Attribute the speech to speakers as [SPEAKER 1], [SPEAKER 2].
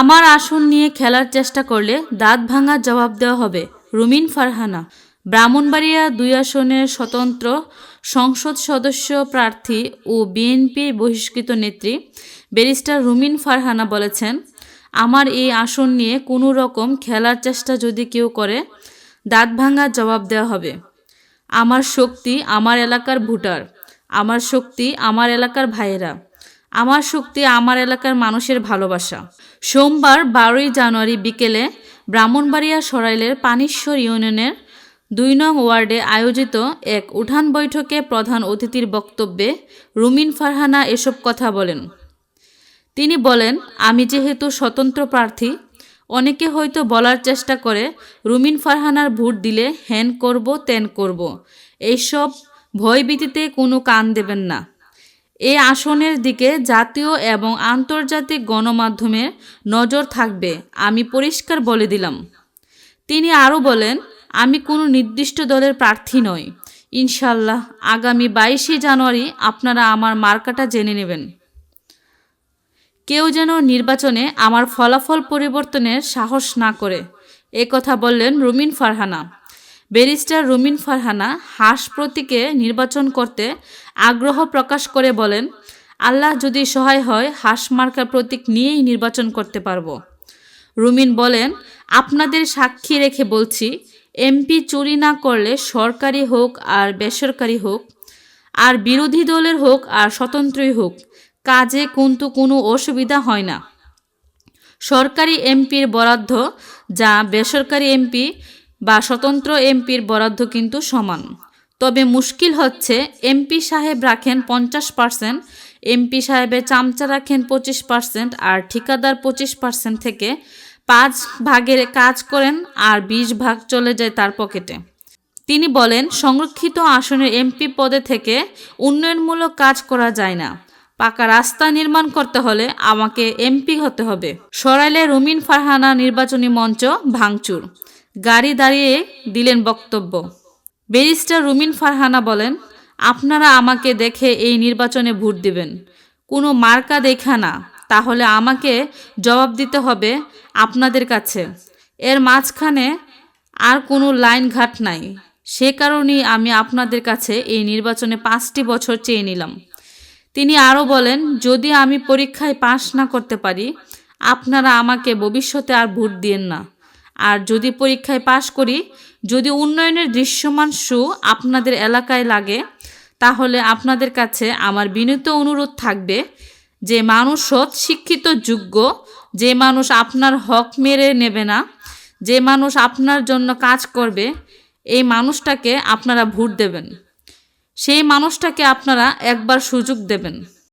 [SPEAKER 1] আমার আসন নিয়ে খেলার চেষ্টা করলে দাঁত ভাঙার জবাব দেওয়া হবে রুমিন ফারহানা। ব্রাহ্মণবাড়িয়া দুই আসনের স্বতন্ত্র সংসদ সদস্য প্রার্থী ও বিএনপির বহিষ্কৃত নেত্রী ব্যারিস্টার রুমিন ফারহানা বলেছেন, আমার এই আসন নিয়ে কোনো রকম খেলার চেষ্টা যদি কেউ করে, দাঁত ভাঙার জবাব দেওয়া হবে। আমার শক্তি আমার এলাকার ভোটার, আমার শক্তি আমার এলাকার ভাইয়েরা। আমার শক্তি আমার এলাকার মানুষের ভালোবাসা। সোমবার বারোই জানুয়ারি বিকেলে ব্রাহ্মণবাড়িয়া সরাইলের পানিশ্বর ইউনিয়নের দুই নং ওয়ার্ডে আয়োজিত এক উঠান বৈঠকে প্রধান অতিথির বক্তব্যে রুমিন ফারহানা এসব কথা বলেন। তিনি বলেন, আমি যেহেতু স্বতন্ত্র প্রার্থী, অনেকে হয়তো বলার চেষ্টা করে রুমিন ফারহানার ভোট দিলে হ্যান করব, তেন করব। এইসব ভয়ভীতিতে কোনো কান দেবেন না। এই আসনের দিকে জাতীয় এবং আন্তর্জাতিক গণমাধ্যমের নজর থাকবে, আমি পরিষ্কার বলে দিলাম। তিনি আরও বলেন, আমি কোনো নির্দিষ্ট দলের প্রার্থী নই। ইনশাল্লাহ আগামী বাইশে জানুয়ারি আপনারা আমার মার্কাটা জেনে নেবেন। কেউ যেন নির্বাচনে আমার ফলাফল পরিবর্তনের সাহস না করে। এ কথা বললেন রুমিন ফারহানা। ব্যারিস্টার রুমিন ফারহানা হাঁস প্রতীকে নির্বাচন করতে আগ্রহ প্রকাশ করে বলেন, আল্লাহ যদি সহায় হয় হাঁস মার্কার প্রতীক নিয়েই নির্বাচন করতে পারব। রুমিন বলেন, আপনাদের সাক্ষী রেখে বলছি, এমপি চুরি না করলে সরকারি হোক আর বেসরকারি হোক, আর বিরোধী দলের হোক আর স্বতন্ত্রই হোক, কাজে কিন্তু কোনো অসুবিধা হয় না। সরকারি এমপির বরাদ্দ যা বেসরকারি এমপি বা স্বতন্ত্র এমপির বরাদ্দ কিন্তু সমান। তবে মুশকিল হচ্ছে, এমপি সাহেব রাখেন পঞ্চাশ পার্সেন্ট, এমপি সাহেবের চামচা রাখেন পঁচিশ পার্সেন্ট আর ঠিকাদার পঁচিশ পার্সেন্ট থেকে পাঁচ ভাগের কাজ করেন আর বিশ ভাগ চলে যায় তার পকেটে। তিনি বলেন, সংরক্ষিত আসনের এমপি পদে থেকে উন্নয়নমূলক কাজ করা যায় না। পাকা রাস্তা নির্মাণ করতে হলে আমাকে এমপি হতে হবে। সরাইলে রুমিন ফারহানা নির্বাচনী মঞ্চ ভাঙচুর। গাড়ি দাঁড়িয়ে দিলেন বক্তব্য। ব্যারিস্টার রুমিন ফারহানা বলেন, আপনারা আমাকে দেখে এই নির্বাচনে ভোট দিবেন। কোনো মার্কা দেখা না। তাহলে আমাকে জবাব দিতে হবে আপনাদের কাছে। এর মাঝখানে আর কোনো লাইন ঘাট নাই। সে কারণেই আমি আপনাদের কাছে এই নির্বাচনে পাঁচটি বছর চেয়ে নিলাম। তিনি আরও বলেন, যদি আমি পরীক্ষায় পাশ না করতে পারি, আপনারা আমাকে ভবিষ্যতে আর ভোট দিয়েন না। আর যদি পরীক্ষায় পাশ করি, যদি উন্নয়নের দৃশ্যমান শু আপনাদের এলাকায় লাগে, তাহলে আপনাদের কাছে আমার বিনীত অনুরোধ থাকবে যে মানুষ সৎ, শিক্ষিত, যোগ্য, যে মানুষ আপনার হক মেরে নেবে না, যে মানুষ আপনার জন্য কাজ করবে, এই মানুষটাকে আপনারা ভোট দেবেন। সেই মানুষটাকে আপনারা একবার সুযোগ দেবেন।